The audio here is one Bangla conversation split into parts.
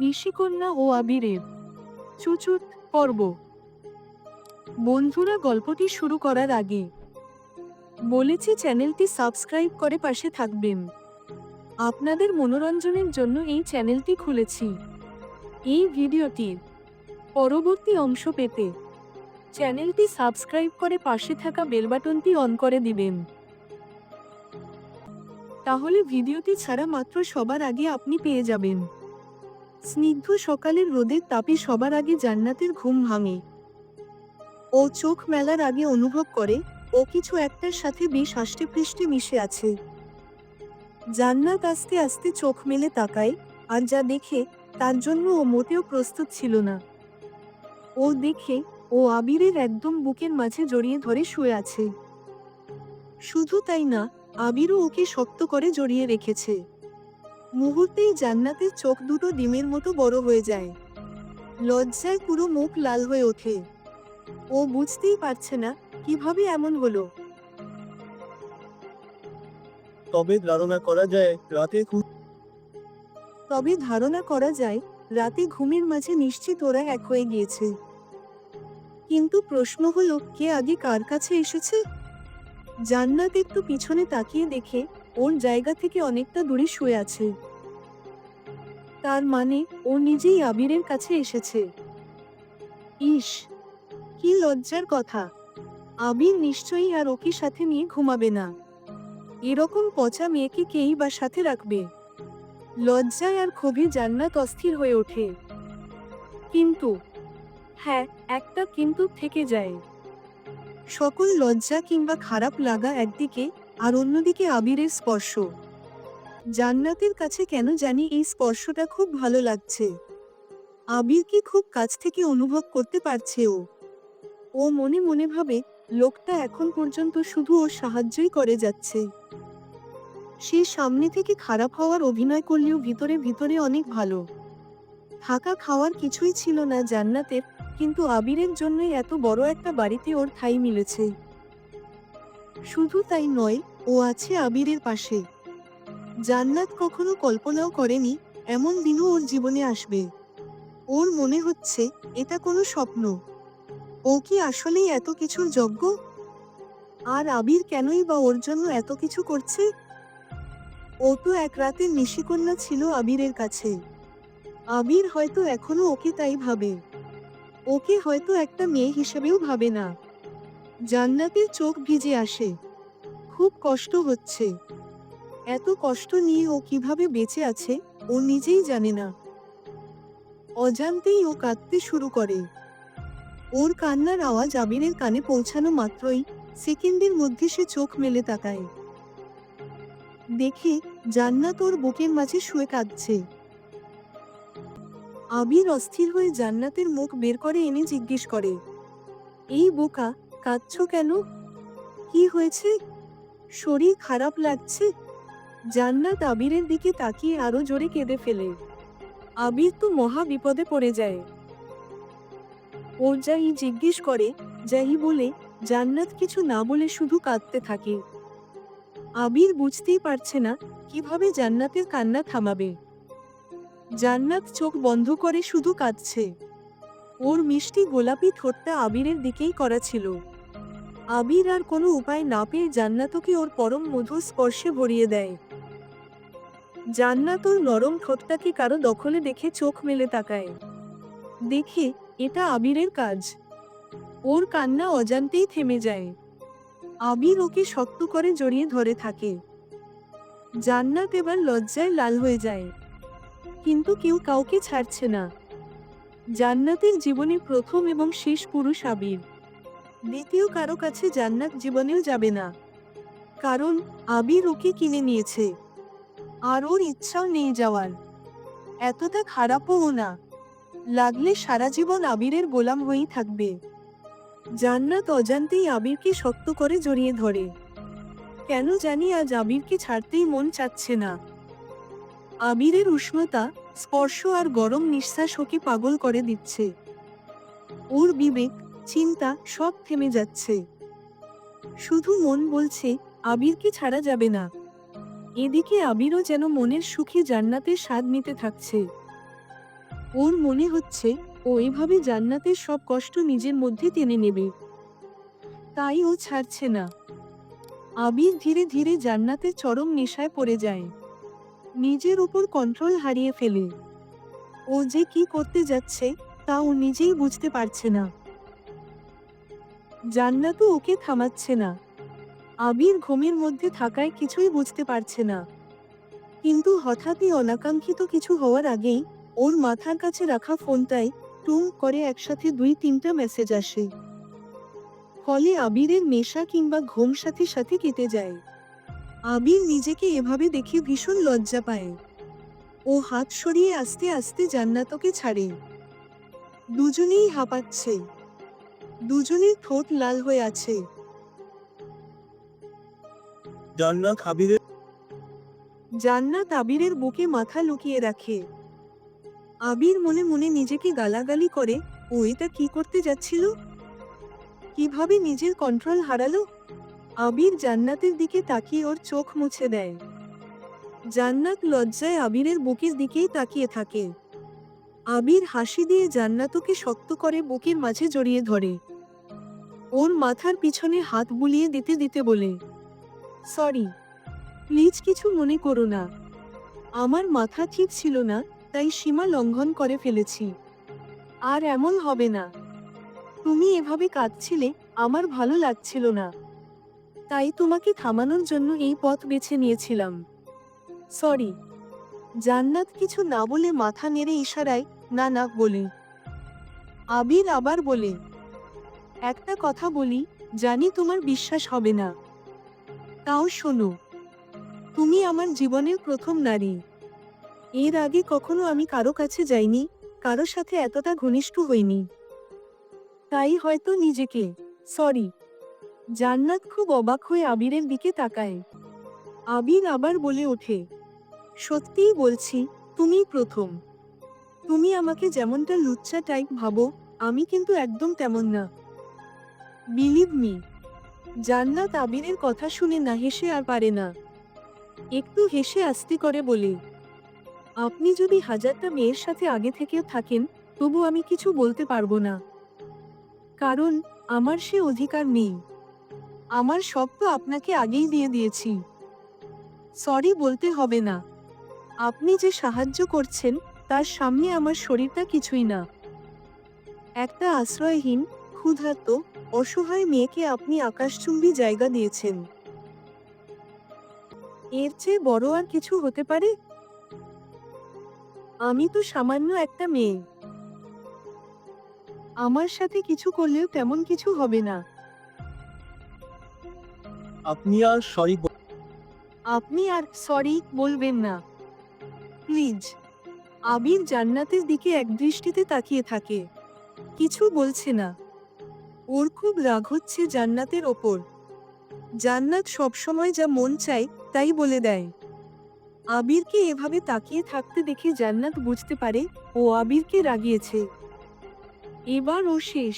নিশিকন্যা ও আবিরের চুচুত পর্ব। বন্ধুরা, গল্পটি শুরু করার আগে বলেছি চ্যানেলটি সাবস্ক্রাইব করে পাশে থাকবেন। আপনাদের মনোরঞ্জনের জন্য এই চ্যানেলটি খুলেছি। এই ভিডিওটির পরবর্তী অংশ পেতে চ্যানেলটি সাবস্ক্রাইব করে পাশে থাকা বেল বাটনটি অন করে দিবেন। তাহলে ভিডিওটি ছাড়া মাত্র সবার আগে আপনি পেয়ে যাবেন। স্নিগ্ধ সকালের রোদের তাপে সবার আগে জান্নাতের ঘুম ভাঙে। ও চোখ মেলার আগে অনুভব করে, ও কিছু একটার সাথে বেশ আষ্টে পৃষ্ঠে মিশে আছে। জান্নাত আস্তে আস্তে চোখ মেলে তাকায়, আর যা দেখে, তার জন্য ও মোটেও প্রস্তুত ছিল না। ও দেখে, ও আবিরের একদম বুকের মাঝে জড়িয়ে ধরে শুয়ে আছে। শুধু তাই না, আবিরও ওকে শক্ত করে জড়িয়ে রেখেছে। মুহূর্তেই জান্নাতের চোখ দুটো ডিমের মতো বড় হয়ে যায়। লজ্জায় পুরো মুখ লাল হয়ে ওঠে। ও বুঝতেই পারছে না কীভাবে এমন হলো। তবে ধারণা করা যায় রাতে তবে ধারণা করা যায় রাতে ঘুমের মাঝে নিশ্চিত ওরা এক হয়ে গিয়েছে। কিন্তু প্রশ্ন হলো কে আগে কার কাছে এসেছে? জান্নাত একটু পিছনে তাকিয়ে দেখে ওর জায়গা থেকে অনেকটা দূরে শুয়ে আছে। তার মানে ও নিজেই আবিরের কাছে এসেছে। ইস কি লজ্জার কথা। আবির নিশ্চয়ই আর ওকে সাথে নিয়ে ঘুমাবে না। এরকম পচা মেয়েকে কেই বা সাথে রাখবে? লজ্জায় আর ক্ষোভে জান্নাত অস্থির হয়ে ওঠে। কিন্তু হ্যাঁ একটা কিন্তু থেকে যায়। সকল লজ্জা কিংবা খারাপ লাগা একদিকে আর অন্যদিকে আবিরের স্পর্শ। জান্নাতের কাছে কেন জানি এই স্পর্শটা খুব ভালো লাগছে। আবিরকে খুব কাছ থেকে অনুভব করতে পারছে ও? ও মনে মনে ভাবে, লোকটা এখন পর্যন্ত শুধু ওর সাহায্যই করে যাচ্ছে। সে সামনে থেকে খারাপ হওয়ার অভিনয় করলেও ভিতরে ভিতরে অনেক ভালো। থাকা খাওয়ার কিছুই ছিল না জান্নাতের, কিন্তু আবিরের জন্যই এত বড় একটা বাড়িতে ওর ঠাঁই মিলেছে। শুধু তাই নয়, ও আছে আবিরের পাশে। জান্নাত কখনো কল্পনাও করেনি, এমন দিনও ওর জীবনে আসবে। ওর মনে হচ্ছে, এটা কোনো স্বপ্ন। ও কি আসলেই এত কিছুর যোগ্য? আর আবির কেনই বা ওর জন্য এত কিছু করছে? ও তো এক রাতের নিশিকন্যা ছিল আবিরের কাছে। আবির হয়তো এখনও ওকে তাই ভাবে। ওকে হয়তো একটা মেয়ে হিসেবেও ভাবে না। জান্নাতের চোখ ভিজে আসে। খুব কষ্ট হচ্ছে। এত কষ্ট নিয়ে ও কীভাবে বেঁচে আছে, ও নিজেই জানে না। অজান্তেই ও কাঁদতে শুরু করে। ওর কান্নার আওয়াজ আবিরের কানে পৌঁছানো মাত্রই সেকেন্ডের মধ্যে সে চোখ মেলে তাকায়। দেখে জান্নাত ওর বুকের মাঝে শুয়ে কাঁদছে। আবির অস্থির হয়ে জান্নাতের মুখ বের করে এনে জিজ্ঞেস করে, এই বোকা, কাঁদছ কেন? কি হয়েছে? শরীর খারাপ লাগছে? জান্নাত আবিরের দিকে তাকিয়ে আরও জোরে কেঁদে ফেলে। আবির তো মহা বিপদে পড়ে যায়। ও যাই জিজ্ঞেস করে যাই বলে, জান্নাত কিছু না বলে শুধু কাঁদতে থাকে। আবির বুঝতেই পারছে না, কীভাবে জান্নাতের কান্না থামাবে। জান্নাত চোখ বন্ধ করে শুধু কাঁদছে। ওর মিষ্টি গোলাপি ঠোঁটটা আবিরের দিকেই করা ছিল। আবির আর কোনো উপায় না পেয়ে জান্নাতকে ওর পরম মধুর স্পর্শে ভরিয়ে দেয়। জান্নাত ওর নরম ঠোঁটটাকে কারও দখলে দেখে চোখ মেলে তাকায়? দেখে, এটা আবিরের কাজ। ওর কান্না অজান্তেই থেমে যায়। আবির ওকে শক্ত করে জড়িয়ে ধরে থাকে। জান্নাত এবার লজ্জায় লাল হয়ে যায়। কিন্তু কেউ কাউকে ছাড়ছে না। জান্নাতের জীবনে প্রথম এবং শেষ পুরুষ আবির। দ্বিতীয় কারও কাছে জান্নাত জীবনেও যাবে না। কারণ আবির ওকে কিনে নিয়েছে। আর ওর ইচ্ছাও নেই যাওয়ার। এতটা খারাপও না। লাগলে সারা জীবন আবিরের গোলাম হয়েই থাকবে। জান্নাত অজান্তেই আবিরকে শক্ত করে জড়িয়ে ধরে। কেন জানি আজ আবিরকে ছাড়তেই মন চাচ্ছে না। আবিরের উষ্ণতা, স্পর্শ আর গরম নিঃশ্বাস ওকে পাগল করে দিচ্ছে। ওর বিবেক, চিন্তা সব থেমে যাচ্ছে। শুধু মন বলছে, আবিরকে ছাড়া যাবে না। এদিকে আবিরও যেন মনের সুখে জান্নাতের স্বাদ নিতে থাকছে। ওর মনে হচ্ছে ও এভাবে জান্নাতের সব কষ্ট নিজের মধ্যে টেনে নেবে। তাই ও ছাড়ছে না। আবির ধীরে ধীরে জান্নাতের চরম নেশায় পড়ে যায়। নিজের উপর কন্ট্রোল হারিয়ে ফেলে। ও যে কি করতে যাচ্ছে তা ও নিজেই বুঝতে পারছে না। জান্নাতও ওকে থামাচ্ছে না। আবির ঘুমের মধ্যে থাকায় কিছুই বুঝতে পারছে না। কিন্তু হঠাৎই অনাকাঙ্ক্ষিত কিছু হওয়ার আগেই ওর মাথার কাছে রাখা ফোনটায় টুম করে একসাথে দুই তিনটা মেসেজ আসে। ফলে আবিরের নেশা কিংবা ঘুম সাথে সাথে কেটে যায়। আবির নিজেকে এভাবে দেখে ভীষণ লজ্জা পায়। ও হাত সরিয়ে আস্তে আস্তে জান্নাতকে ছাড়ে। দুজনেই হাঁপাচ্ছে। দুজনের ঠোঁট লাল হয়ে আছে। জান্নাত আবিরের জান্নাত আবিরের বুকে মাথা লুকিয়ে রাখে। আবির মনে মনে নিজেকে গালাগালি করে, ও, এটা কি করতে যাচ্ছিল? কীভাবে নিজের কন্ট্রোল হারালো? আবির জান্নাতের দিকে তাকিয়ে ওর চোখ মুছে দেয়। জান্নাত লজ্জায় আবিরের বুকের দিকেই তাকিয়ে থাকে। আবির হাসি দিয়ে জান্নাতকে শক্ত করে বুকের মাঝে জড়িয়ে ধরে। ওর মাথার পিছনে হাত বুলিয়ে দিতে দিতে বলে সরি, প্লিজ কিছু মনে করো না। আমার মাথা ঠিক ছিল না, তাই সীমা লঙ্ঘন করে ফেলেছি। আর এমন হবে না। তুমি এভাবে কাঁদছিলে, আমার ভালো লাগছিল না। তাই তোমাকে থামানোর জন্য এই পথ বেছে নিয়েছিলাম। সরি, জান্নাত কিছু না বলে মাথা নেড়ে ইশারায়, না না, বলে। আবির আবার বলে, একটা কথা বলি, জানি তোমার বিশ্বাস হবে না। তাও শোনো, তুমি আমার জীবনের প্রথম নারী। এর আগে কখনো আমি কারও কাছে যাইনি কারও সাথে এতটা ঘনিষ্ঠ হইনি। তাই হয়তো নিজেকে সরি জান্নাত খুব অবাক হয়ে আবিরের দিকে তাকায়। আবির আবার বলে ওঠে, সত্যিই বলছি তুমি প্রথম। তুমি আমাকে যেমনটা লুচ্চা টাইপ ভাবো, আমি কিন্তু একদম তেমন না। বিলিভ মি জান্নাত আবিরের কথা শুনে না হেসে আর পারে না। একটু হেসে আস্তে করে বলে, আপনি যদি হাজারটা মেয়ের সাথে আগে থেকেও থাকেন, তবু আমি কিছু বলতে পারব না। কারণ আমার সে অধিকার নেই। আমার সব তো আপনাকে আগেই দিয়ে দিয়েছি। সরি বলতে হবে না। আপনি যে সাহায্য করছেন, তার সামনে আমার শরীরটা কিছুই না। একটা আশ্রয়হীন ক্ষুধার্ত অসহায় মেয়েকে আপনি আকাশচুম্বী জায়গা দিয়েছেন। এর চেয়ে বড় আর কিছু হতে পারে? আমি তো সামান্য একটা মেয়ে। আমার সাথে কিছু করলেও তেমন কিছু হবে না। আপনি আর সরি আপনি আর সরি বলবেন না। প্লিজ আবির জান্নাতের দিকে এক দৃষ্টিতে তাকিয়ে থাকে। কিছু বলছে না। ওর খুব রাগ হচ্ছে জান্নাতের ওপর। জান্নাত সবসময় যা মন চায়, তাই বলে দেয়। আবিরকে এভাবে তাকিয়ে থাকতে দেখে জান্নাত বুঝতে পারে, ও আবিরকে রাগিয়েছে। এবার ও শেষ।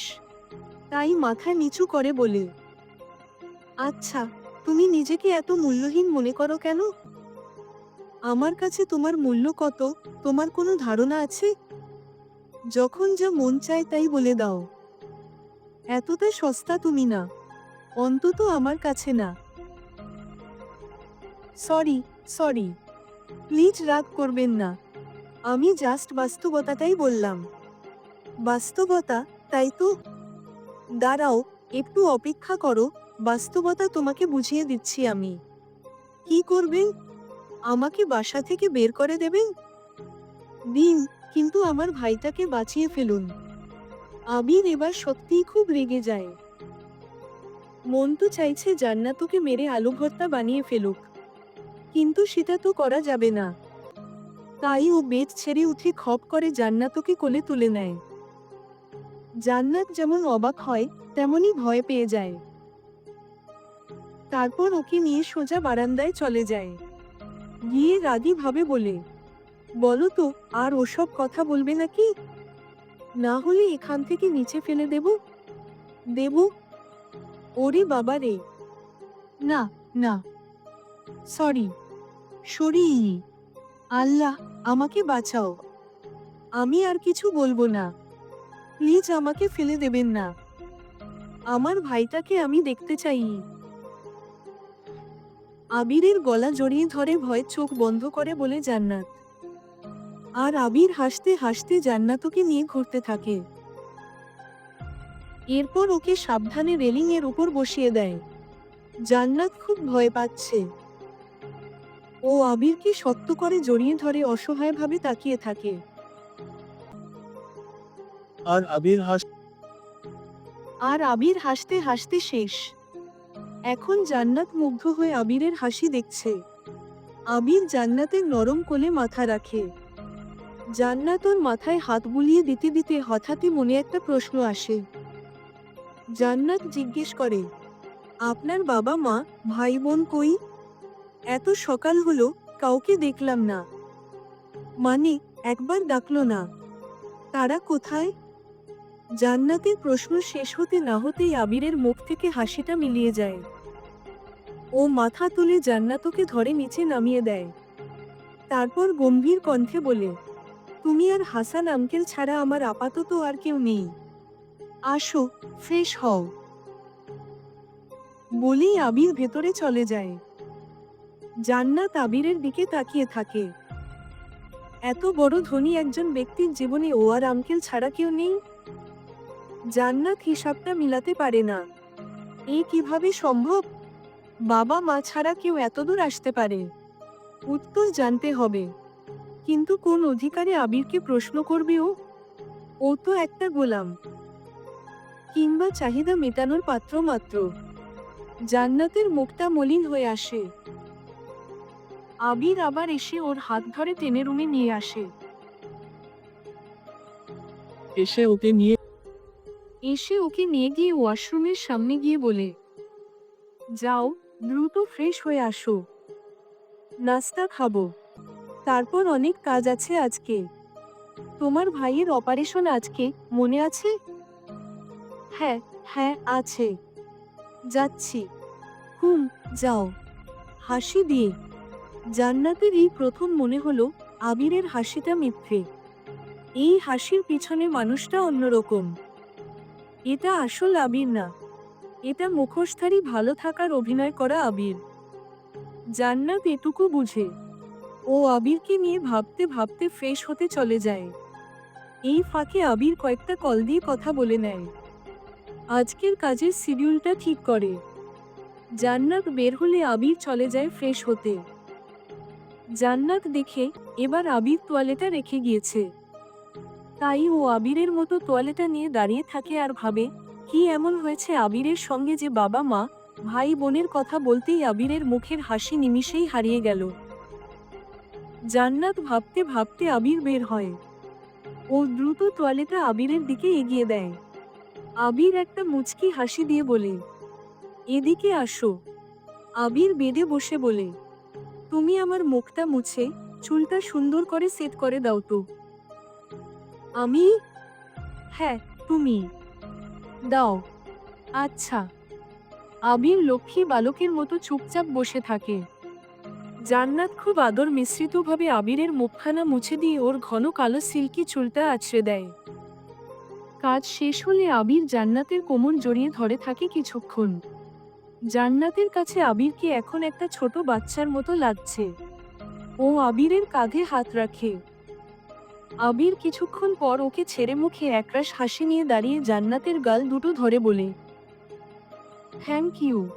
তাই মাথা নিচু করে বলে আচ্ছা তুমি নিজেকে এত মূল্যহীন মনে করো কেন? আমার কাছে তোমার মূল্য কত? তোমার কোনো ধারণা আছে? যখন যা মন চায় তাই বলে দাও। এতটা সস্তা তুমি না। অন্তত আমার কাছে না। Sorry sorry. প্লিজ রাগ করবেন না। আমি জাস্ট বাস্তবতাটাই বললাম। বাস্তবতা, তাই তো? দাঁড়াও, একটু অপেক্ষা করো। বাস্তবতা তোমাকে বুঝিয়ে দিচ্ছি আমি। কি করবেন আমাকে বাসা থেকে বের করে দেবেন দিন, কিন্তু আমার ভাইটাকে বাঁচিয়ে ফেলুন। আবির এবার সত্যিই খুব রেগে যায়। মন তো চাইছে জান্নাতুকে মেরে আলু ভর্তা বানিয়ে ফেলুক, কিন্তু সেটা তো করা যাবে না। তাই ও বেদ ছেড়ে উঠে খপ করে জান্নাতুকে কোলে তুলে নেয়। জান্নাত যেমন অবাক হয়, তেমনই ভয় পেয়ে যায়। তারপর ওকে নিয়ে সোজা বারান্দায় চলে যায়। গিয়ে রাগী ভাবে বলে, বলো তো, আর ওসব কথা বলবে নাকি? না হলে এখান থেকে নিচে ফেলে দেব? দেব? ওরে বাবা রে। না না। সরি। সরি। আল্লাহ, আমাকে বাঁচাও। আমি আর কিছু বলব না। প্লিজ আমাকে ফেলে দেবেন না। আমার ভাইটাকে আমি দেখতে চাই। আবিরের গলা জড়িয়ে ধরে ভয় চোখ বন্ধ করে বলে জান্নাত। আর আবির হাসতে হাসতে জান্নাতকে নিয়ে ঘুরতে থাকে। এরপর ওকে সাবধানে রেলিং এর উপর বসিয়ে দেয়। জান্নাত খুব ভয় পাচ্ছে। ও আবিরকে শক্ত করে জড়িয়ে ধরে অসহায়ভাবে তাকিয়ে থাকে। আর আবির হাস আর আবির হাসতে হাসতে শেষ। এখন জান্নাত মুগ্ধ হয়ে আবিরের হাসি দেখছে। আবির জান্নাতের নরম কোলে মাথা রাখে। জান্নাত ওর মাথায় হাত বুলিয়ে দিতে দিতে হঠাৎই মনে একটা প্রশ্ন আসে। জান্নাত জিজ্ঞেস করে, আপনার বাবা মা ভাই বোন কই? এত সকাল হলো, কাউকে দেখলাম না। মানে একবার ডাকলো না। তারা কোথায়? জান্নাতের প্রশ্ন শেষ হতে না হতেই আবিরের মুখ থেকে হাসিটা মিলিয়ে যায়। ও মাথা তুলে জান্নাতকে ধরে নিচে নামিয়ে দেয়। তারপর গম্ভীর কণ্ঠে বলে তুমি আর হাসান আঙ্কেল ছাড়া আমার আপাতত আর কেউ নেই। আসো ফ্রেশ হও। বলেই আবির ভেতরে চলে যায়। জান্নাত আবিরের দিকে তাকিয়ে থাকে। এত বড় ধনী একজন ব্যক্তির জীবনে ও আর আঙ্কেল ছাড়া কেউ নেই? জান্নাত হিসাবটা মিলাতে পারে না। এ কীভাবে সম্ভব? বাবা মা ছাড়া কেউ এতদূর আসতে পারে। উত্তর জানতে হবে। কিন্তু কোন অধিকারে আবিরকে প্রশ্ন করবে ও? ও তো একটা গোলাম। কিংবা চাহিদা মেটানোর পাত্র মাত্র। জান্নাতের মুখটা মলিন হয়ে আসে। আবির আবার এসে ওর হাত ধরে টেনে রুমে নিয়ে আসে। এসে ওকে নিয়ে এসে ওকে নিয়ে গিয়ে ওয়াশরুমের সামনে গিয়ে বলে যাও দ্রুত ফ্রেশ হয়ে আসো। নাস্তা খাব। তারপর অনেক কাজ আছে আজকে। তোমার ভাইয়ের অপারেশন আজকে, মনে আছে? হ্যাঁ হ্যাঁ আছে। যাচ্ছি। হুম, যাও। হাসি দিয়ে। জান্নাতের এই প্রথম মনে হলো আবিরের হাসিটা মিথ্যে। এই হাসির পিছনে মানুষটা অন্যরকম। এটা আসল আবির না। এটা মুখোশধারী ভালো থাকার অভিনয় করা আবির। জান্নাত এটুকু বুঝে। ও আবিরকে নিয়ে ভাবতে ভাবতে ফ্রেশ হতে চলে যায়। এই ফাঁকে আবির কয়েকটা কল দিয়ে কথা বলে নেয়। আজকের কাজের শিডিউলটা ঠিক করে। জান্নাত বের হলে আবির চলে যায় ফ্রেশ হতে। জান্নাত দেখে এবার আবির তোয়ালেটা রেখে গিয়েছে। তাই ও আবিরের মতো তোয়ালেটা নিয়ে দাঁড়িয়ে থাকে আর ভাবে, কি এমন হয়েছে আবিরের সঙ্গে যে বাবা মা ভাই বোনের কথা বলতেই আবিরের মুখের হাসি নিমিষেই হারিয়ে গেল। জান্নাত ভাবতে ভাবতে আবির বের হয়। ও দ্রুত তোয়ালেটা আবিরের দিকে এগিয়ে দেয়। আবির একটা মুচকি হাসি দিয়ে বলে, এদিকে আসো। আবির বেডে বসে বলে, তুমি আমার মুখটা মুছে, চুলটা সুন্দর করে সেট করে দাও তো। আমি? হ্যাঁ তুমি। দাও। আচ্ছা। আবির লক্ষ্মী বালকের মতো চুপচাপ বসে থাকে। জান্নাত খুব আদর মিশ্রিতভাবে আবিরের মুখখানা মুছে দিয়ে ওর ঘন কালো সিল্কি চুলটা আছড়ে দেয়। কাজ শেষ হলে আবির জান্নাতের কোমর জড়িয়ে ধরে থাকে কিছুক্ষণ। জান্নাতের কাছে আবিরকে এখন একটা ছোট বাচ্চার মতো লাগছে। ও আবিরের কাঁধে হাত রাখে। আবির কিছুক্ষণ পর ওকে ছেড়ে মুখে একরাশ হাসি নিয়ে দাঁড়িয়ে জান্নাতের গাল দুটো ধরে বলে থ্যাংক ইউ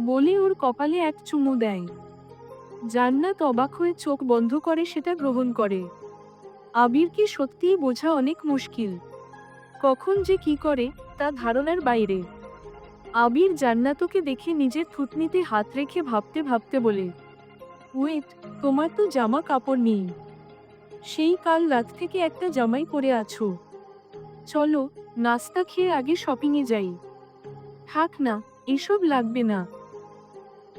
বলে ওর কপালে এক চুমু দেয়। জান্নাত অবাক হয়ে চোখ বন্ধ করে সেটা গ্রহণ করে। আবিরকে সত্যিই বোঝা অনেক মুশকিল। কখন যে কি করে, তা ধারণার বাইরে। আবির জান্নাতকে দেখে নিজের থুতনিতে হাত রেখে ভাবতে ভাবতে বলে ওয়েট তোমার তো জামা কাপড় নেই। সেই কাল রাত থেকে একটা জামাই পরে আছো। চলো, নাস্তা খেয়ে আগে শপিংয়ে যাই। থাক না, এসব লাগবে না।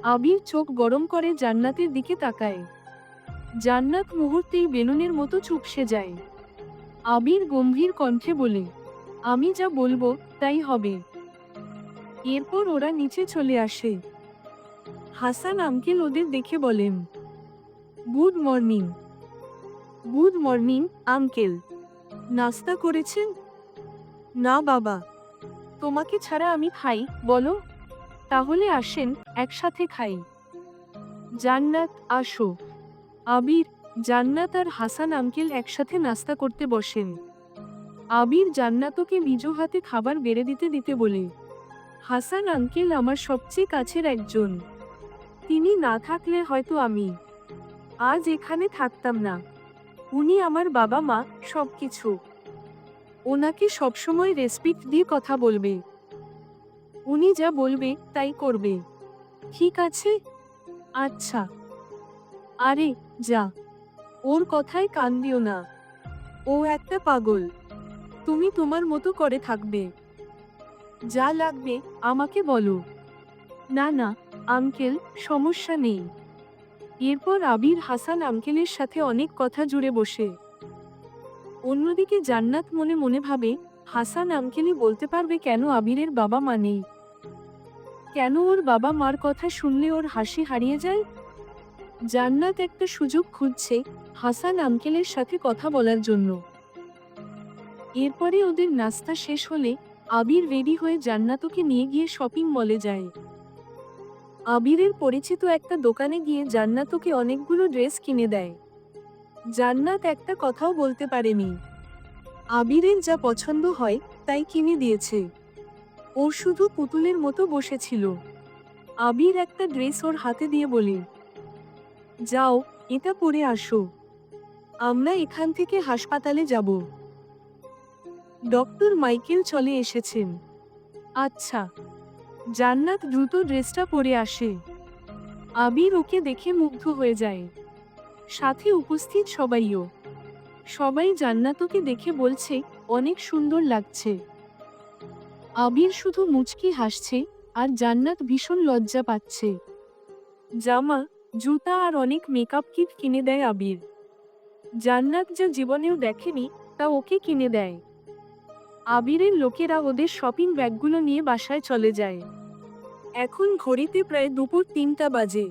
আবির চোখ গরম করে জান্নাতের দিকে তাকায়। জান্নাত মুহূর্তেই বেলুনের মতো চুপসে যায়। আবির গম্ভীর কণ্ঠে বলে, আমি যা বলব, তাই হবে। এরপর ওরা নিচে চলে আসে। হাসান আঙ্কেল ওদের দেখে বলেন, good morning. Good morning, uncle. নাস্তা করেছেন? না বাবা। তোমাকে ছাড়া আমি খাই, বলো। তাহলে আসেন, একসাথে খাই। জান্নাত, আসো। আবির, জান্নাত আর হাসান আঙ্কেল একসাথে নাস্তা করতে বসেন। আবির জান্নাতকে নিজ হাতে খাবার বেড়ে দিতে দিতে বলে, হাসান আঙ্কেল আমার সবচেয়ে কাছের একজন। তিনি না থাকলে হয়তো আমি আজ এখানে থাকতাম না। উনি আমার বাবা মা সব কিছু ওনাকে সবসময় রেসপেক্ট দিয়ে কথা বলবে। উনি যা বলবে তাই করবে। ঠিক আছে? আচ্ছা। আরে, যা। ওর কথায় কান দিও না। ও একটা পাগল। তুমি তোমার মতো করে থাকবে। যা লাগবে আমাকে বলো। না না, আঙ্কেল, সমস্যা নেই। এরপর আবির হাসান আঙ্কেলের সাথে অনেক কথা জুড়ে বসে। অন্যদিকে জান্নাত মনে মনে ভাবে হাসান আঙ্কেলই বলতে পারবে কেন আবিরের বাবা মা নেই? কেন ওর বাবা মার কথা শুনলে ওর হাসি হারিয়ে যায়? জান্নাত একটা সুযোগ খুঁজছে হাসান আঙ্কেলের সাথে কথা বলার জন্য। এরপরে ওদের নাস্তা শেষ হলে আবির রেডি হয়ে জান্নাতকে নিয়ে গিয়ে শপিং মলে যায়। আবিরের পরিচিত একটা দোকানে গিয়ে জান্নাতকে অনেকগুলো ড্রেস কিনে দেয়। জান্নাত একটা কথাও বলতে পারেনি। আবিরের যা পছন্দ হয়, তাই কিনে দিয়েছে। ও শুধু পুতুলের মতো বসেছিল। আবির একটা ড্রেস ওর হাতে দিয়ে বলে, যাও, এটা পরে আসো। আমরা এখান থেকে হাসপাতালে যাব। ডক্টর মাইকেল চলে এসেছেন। আচ্ছা জান্নাত দ্রুত ড্রেসটা পরে আসে। আবির ওকে দেখে মুগ্ধ হয়ে যায়। সাথে উপস্থিত সবাইও। সবাই জান্নাতকে দেখে বলছে, অনেক সুন্দর লাগছে। আবির শুধু মুচকি হাসছে আর জান্নাত ভীষণ লজ্জা পাচ্ছে। জামা, জুতা আর অনেক মেকআপ কিট কিনে দেয় আবির। জান্নাত যা জীবনেও দেখেনি, তা ওকে কিনে দেয়। আবিরের লোকেরা ওদের শপিং ব্যাগগুলো নিয়ে বাসায় চলে যায়। এখন ঘড়িতে প্রায় দুপুর তিনটা বাজে।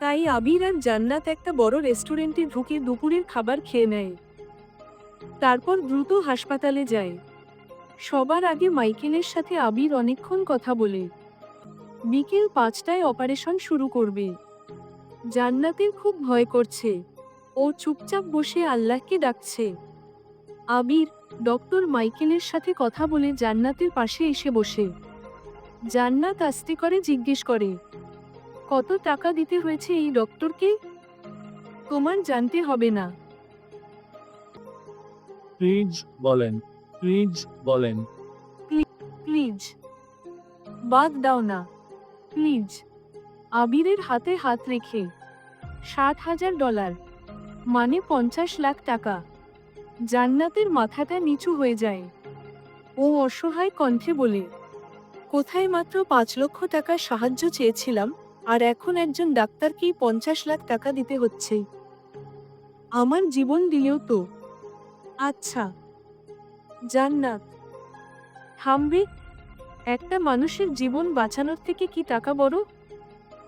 তাই আবির আর জান্নাত একটা বড় রেস্টুরেন্টে ঢুকে দুপুরের খাবার খেয়ে নেয়। তারপর দ্রুত হাসপাতালে যায়। সবার আগে মাইকেলের সাথে আবির অনেকক্ষণ কথা বলে। বিকেল পাঁচটায় অপারেশন শুরু করবে। জান্নাতের খুব ভয় করছে। ও চুপচাপ বসে আল্লাহকে ডাকছে। আবির ডক্টর মাইকেলের সাথে কথা বলে জান্নাতের পাশে এসে বসে। জান্নাত আস্তে করে জিজ্ঞেস করে কত টাকা দিতে হয়েছে এই ডক্টরকে? তোমার জানতে হবে না। প্লিজ বলেন প্লিজ বলেন। প্লিজ। বাদ দাও না। প্লিজ। আবিরের হাতে হাত রেখে। ষাট হাজার ডলার। মানে পঞ্চাশ লাখ টাকা। জান্নাতের মাথাটা নিচু হয়ে যায়। ও অসহায় কণ্ঠে বলে কোথায় মাত্র পাঁচ লক্ষ টাকার সাহায্য চেয়েছিলাম? আর এখন একজন ডাক্তারকেই পঞ্চাশ লাখ টাকা দিতে হচ্ছে। আমার জীবন দিলেও তো। আচ্ছা। জান্নাত। থামবে? একটা মানুষের জীবন বাঁচানোর থেকে কি টাকা বড়?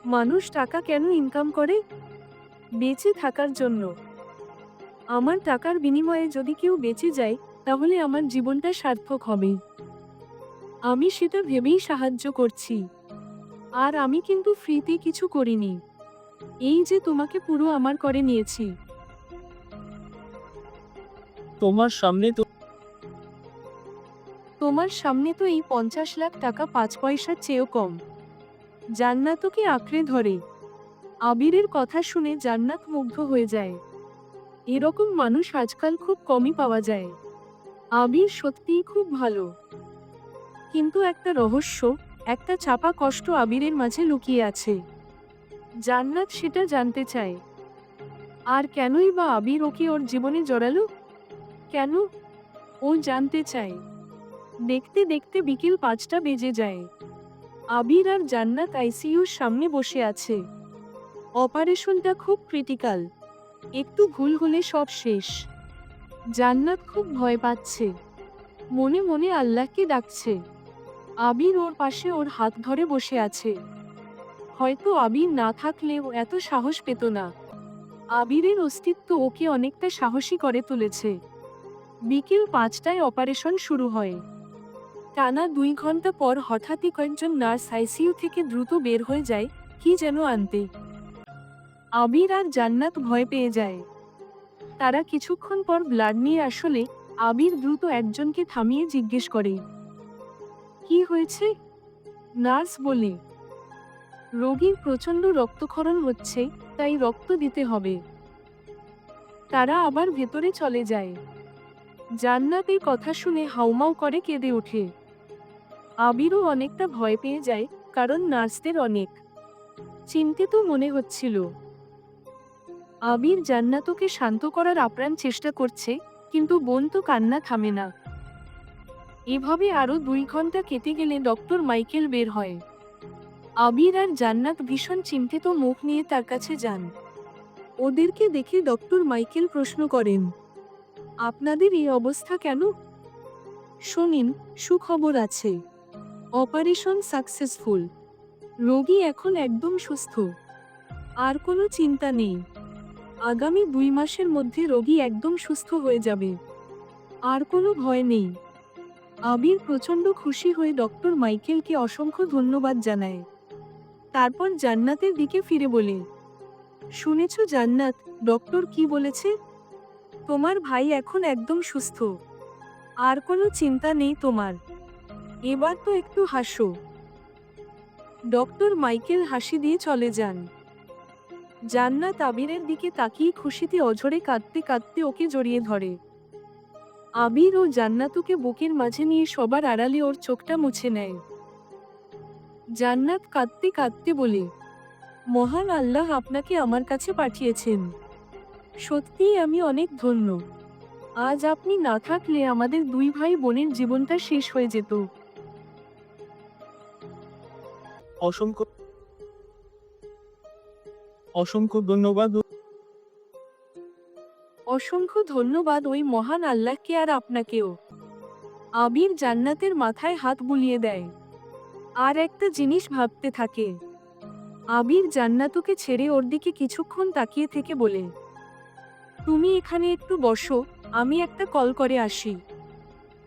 মানুষ টাকা কেন ইনকাম করে? বেঁচে থাকার জন্য। আমার টাকার বিনিময়ে যদি কেউ বেঁচে যায়, তাহলে আমার জীবনটা সার্থক হবে। আমি সেটা ভেবেই সাহায্য করছি। আর আমি কিন্তু ফ্রিতে কিছু করিনি। এই যে তোমাকে পুরো আমার করে নিয়েছি। তোমার সামনে তো তোমার সামনে তো এই পঞ্চাশ লাখ টাকা পাঁচ পয়সার চেয়েও কম। জান্নাতকে আঁকড়ে ধরে। আবিরের কথা শুনে জান্নাত মুগ্ধ হয়ে যায়। এরকম মানুষ আজকাল খুব কমই পাওয়া যায়। আবির সত্যিই খুব ভালো। কিন্তু একটা রহস্য একটা চাপা কষ্ট আবিরের মাঝে লুকিয়ে আছে। জান্নাত সেটা জানতে চায়। আর কেনই বা আবির ওকে ওর জীবনে জড়ালো? কেন? ও জানতে চায়। দেখতে দেখতে বিকেল পাঁচটা বেজে যায়। আবির আর জান্নাত আইসিইউর সামনে বসে আছে। অপারেশনটা খুব ক্রিটিক্যাল। একটু ভুল হলে সব শেষ। জান্নাত খুব ভয় পাচ্ছে। মনে মনে আল্লাহকে ডাকছে। আবির ওর পাশে ওর হাত ধরে বসে আছে। হয়তো আবির না থাকলেও এত সাহস পেত না। আবিরের অস্তিত্ব ওকে অনেকটা সাহসী করে তুলেছে। বিকেল পাঁচটায় অপারেশন শুরু হয়। টানা দুই ঘণ্টা পর হঠাৎই কয়েকজন নার্স আইসিইউ থেকে দ্রুত বের হয়ে যায়, কি যেন আনতে। আবির আর জান্নাত ভয় পেয়ে যায়। তারা কিছুক্ষণ পর ব্লাড নিয়ে আসলে আবির দ্রুত একজনকে থামিয়ে জিজ্ঞেস করে। কি হয়েছে? নার্স বলে রোগীর প্রচণ্ড রক্তক্ষরণ হচ্ছে, তাই রক্ত দিতে হবে। তারা আবার ভেতরে চলে যায়। জান্নাত এই কথা শুনে হাউমাউ করে কেঁদে ওঠে। আবিরও অনেকটা ভয় পেয়ে যায়, কারণ নার্সদের অনেক। চিন্তিত মনে হচ্ছিল। আবির জান্নাতকে শান্ত করার আপ্রাণ চেষ্টা করছে, কিন্তু বোন তো কান্না থামে না। এভাবে আরও দুই ঘণ্টা কেটে গেলে ডক্টর মাইকেল বের হয়। আবির আর জান্নাত ভীষণ চিন্তিত মুখ নিয়ে তার কাছে যান। ওদেরকে দেখে ডক্টর মাইকেল প্রশ্ন করেন, আপনাদের এই অবস্থা কেন? শোনেন, সুখবর আছে। Operation successful. রোগী এখন একদম সুস্থ। আর কোনো চিন্তা নেই। আগামী দুই মাসের মধ্যে রোগী একদম সুস্থ হয়ে যাবে। আর কোনো ভয় নেই। আবির প্রচণ্ড খুশি হয়ে ডক্টর মাইকেলকে অসংখ্য ধন্যবাদ জানায়। তারপর জান্নাতের দিকে ফিরে বলে, শুনেছ জান্নাত, ডক্টর কি বলেছে? তোমার ভাই এখন একদম সুস্থ। আর কোনো চিন্তা নেই তোমার। এবার তো একটু হাসো ডক্টর মাইকেল হাসি দিয়ে চলে যান। জান্নাত আবিরের দিকে তাকিয়ে খুশিতে অঝরে কাঁদতে কাঁদতে ওকে জড়িয়ে ধরে। আবির ও জান্নাতুকে বুকের মাঝে নিয়ে সবার আড়ালে ওর চোখটা মুছে নেয়। জান্নাত কাঁদতে কাঁদতে বলে, মহান আল্লাহ আপনাকে আমার কাছে পাঠিয়েছেন। সত্যিই আমি অনেক ধন্য। আজ আপনি না থাকলে আমাদের দুই ভাই বোনের জীবনটা শেষ হয়ে যেত। অসংখ্য অসংখ্য ধন্যবাদ। অসংখ্য ধন্যবাদ ওই মহান আল্লাহকে আর আপনাকেও। আবির জান্নাতের মাথায় হাত বুলিয়ে দেয়। আর একটা জিনিস ভাবতে থাকে। আবির জান্নাতুকে ছেড়ে ওর দিকে কিছুক্ষণ তাকিয়ে থেকে বলে, তুমি এখানে একটু বসো, আমি একটা কল করে আসি।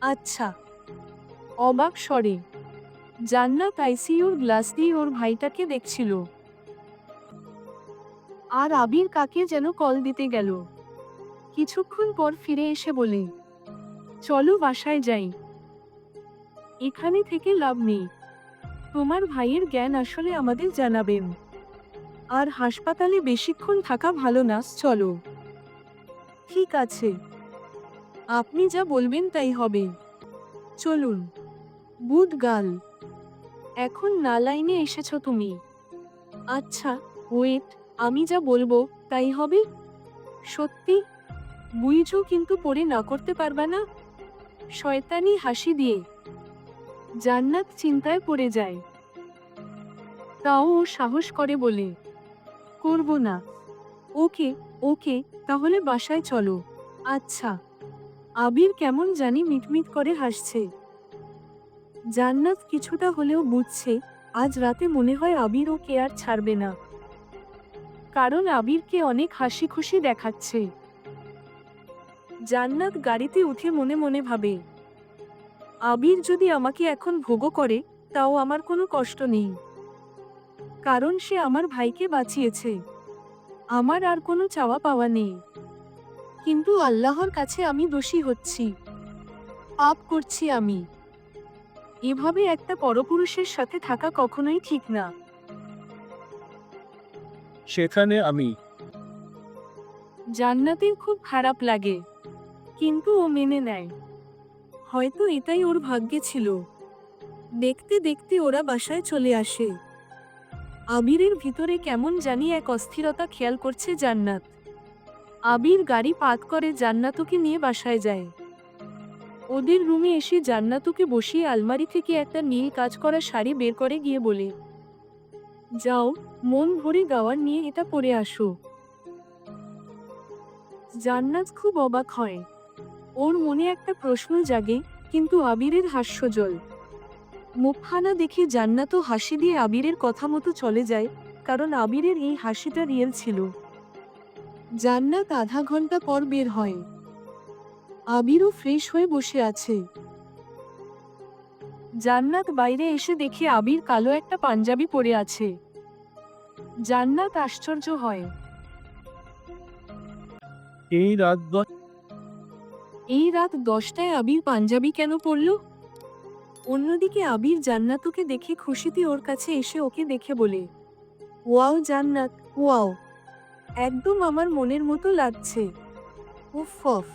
আচ্ছা। অবাক স্বরে, জান্নাত আইসিইউর গ্লাস দিয়ে ওর ভাইটাকে দেখছিল। আর আবির কাকে যেন কল দিতে গেল। কিছুক্ষণ পর ফিরে এসে বলে, চলো বাসায় যাই। এখানে থেকে লাভ নেই। তোমার ভাইয়ের জ্ঞান আসলে আমাদের জানাবেন। আর হাসপাতালে বেশিক্ষণ থাকা ভালো না, চলো। ঠিক আছে। আপনি যা বলবেন তাই হবে। চলুন। বুধ গাল এখন না লাইনে এসেছ তুমি। আচ্ছা ওয়েট আমি যা বলব তাই হবে। সত্যি? বুঝছ কিন্তু পরে না করতে পারবা না। শয়তানি হাসি দিয়ে জান্নাত চিন্তায় পড়ে যায়। তাও ও সাহস করে বলে, করব না। ওকে ওকে, তাহলে বাসায় চলো। আচ্ছা আবির কেমন জানি মিটমিট করে হাসছে। জান্নাত কিছুটা হলেও বুঝছে, আজ রাতে মনে হয় আবির ওকে আর ছাড়বে না। কারণ আবিরকে অনেক হাসি খুশি দেখাচ্ছে। জান্নাত গাড়িতে উঠে মনে মনে ভাবে আবির যদি আমাকে এখন ভোগও করে তাও আমার কোনো কষ্ট নেই। কারণ সে আমার ভাইকে বাঁচিয়েছে। আমার আর কোনো চাওয়া পাওয়া নেই। কিন্তু আল্লাহর কাছে আমি দোষী হচ্ছি। পাপ করছি আমি। এভাবে একটা পরপুরুষের সাথে থাকা কখনোই ঠিক না। সেখানে আমি জান্নাতের খুব খারাপ লাগে। কিন্তু ও মেনে নেয়। হয়তো এটাই ওর ভাগ্যে ছিল। দেখতে দেখতে ওরা বাসায় চলে আসে। আবিরের ভিতরে কেমন জানি এক অস্থিরতা খেয়াল করছে জান্নাত। আবির গাড়ি পাত করে জান্নাতকে নিয়ে বাসায় যায়। ওদের রুমে এসে জান্নাতকে বসিয়ে আলমারি থেকে একটা নীল কাজ করা শাড়ি বের করে গিয়ে বলে, যাও, মন ভরে গাওয়ার নিয়ে এটা পরে আসো। জান্নাত খুব অবাক হয়। ওর মনে একটা প্রশ্ন জাগে, কিন্তু আবিরের হাস্যজল মুখখানা দেখে জান্নাতও হাসি দিয়ে আবিরের কথা মতো চলে যায়, কারণ আবিরের এই হাসিটা রিয়েল ছিল। জান্নাত আধা ঘণ্টা পর বের হয়। আবিরও ফ্রেশ হয়ে বসে আছে। জান্নাত বাইরে এসে দেখে আবির কালো একটা পাঞ্জাবি পরে আছে। জান্নাত আশ্চর্য হয়। এই রাত এই রাত দশটায় আবির পাঞ্জাবি কেন পরল? অন্যদিকে আবির জান্নাতুকে দেখে খুশিতে ওর কাছে এসে ওকে দেখে বলে, ওয়াও জান্নাত, ওয়াও। একদম আমার মনের মতো লাগছে। উফ অফ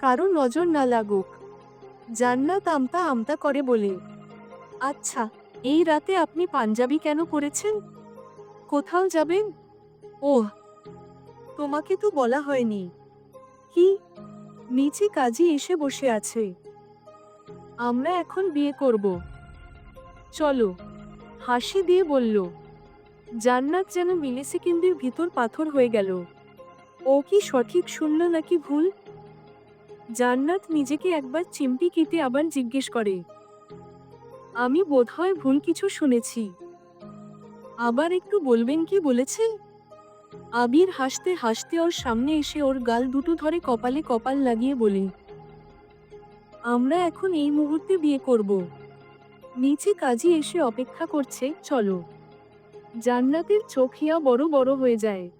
কারও নজর না লাগুক। জান্নাত আমতা আমতা করে বলে আচ্ছা এই রাতে আপনি পাঞ্জাবি কেন পরেছেন? কোথাও যাবেন? ওহ, তোমাকে তো বলা হয়নি। কি? নিচে কাজী এসে বসে আছে। আমরা এখন বিয়ে করব। চলো, হাসি দিয়ে বলল, জান্নাত যেন মিলিসেকেন্ডের ভিতর পাথর হয়ে গেল। ও কি সঠিক শুনল নাকি ভুল? জান্নাত নিজেকে একবার চিমটি কেটে আবার জিজ্ঞেস করে, আমি বোধহয় ভুল কিছু শুনেছি। আবার একটু বলবেন কি বলেছে? আবির হাসতে হাসতে ওর সামনে এসে ওর গাল দুটো ধরে কপালে কপাল লাগিয়ে বলে, আমরা এখন এই মুহূর্তে বিয়ে করব। নিচে কাজী এসে অপেক্ষা করছে, চলো। জান্নাতের চোখিয়া বড় বড় হয়ে যায়।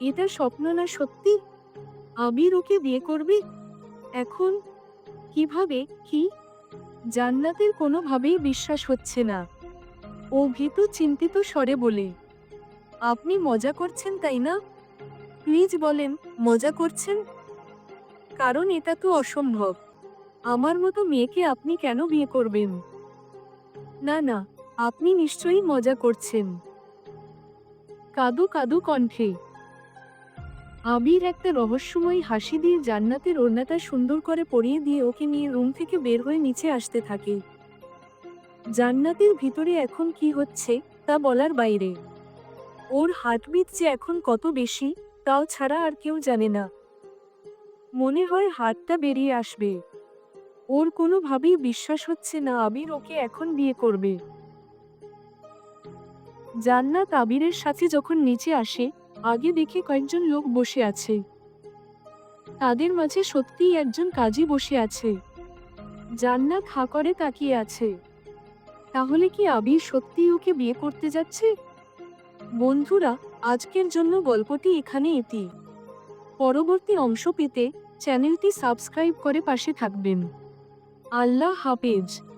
এটা স্বপ্ন না সত্যি? আবির ওকে বিয়ে করবে? এখন কীভাবে, কি? জান্নাতের কোনোভাবেই বিশ্বাস হচ্ছে না। ও ভীতু চিন্তিত স্বরে বলে আপনি মজা করছেন, তাই না? প্লিজ বলেন, মজা করছেন? কারণ এটা তো অসম্ভব। আমার মতো মেয়েকে আপনি কেন বিয়ে করবেন? না না, আপনি নিশ্চয়ই মজা করছেন। কাদু কাদু কণ্ঠে। আবির একটা রহস্যময়ী হাসি দিয়ে জান্নাতের ওড়নাটা সুন্দর করে পরিয়ে দিয়ে ওকে নিয়ে রুম থেকে বের হয়ে নিচে আসতে থাকে। জান্নাতের ভিতরে এখন কি হচ্ছে, তা বলার বাইরে। ওর হার্টবিট যে এখন কত বেশি, তাও ছাড়া আর কেউ জানে না। মনে হয় হাতটা বেরিয়ে আসবে। ওর কোনোভাবেই বিশ্বাস হচ্ছে না আবির ওকে এখন বিয়ে করবে। জান্নাত আবিরের সাথে যখন নিচে আসে, আগে দেখে কয়েকজন লোক বসে আছে। তাদের মাঝে সত্যিই একজন কাজী বসে আছে। জান্নাত হা করে তাকিয়ে আছে। তাহলে কি আবির সত্যিই ওকে বিয়ে করতে যাচ্ছে? বন্ধুরা, আজকের জন্য গল্পটি এখানে এটি। পরবর্তী অংশ পেতে চ্যানেলটি সাবস্ক্রাইব করে পাশে থাকবেন। আল্লাহ হাফেজ।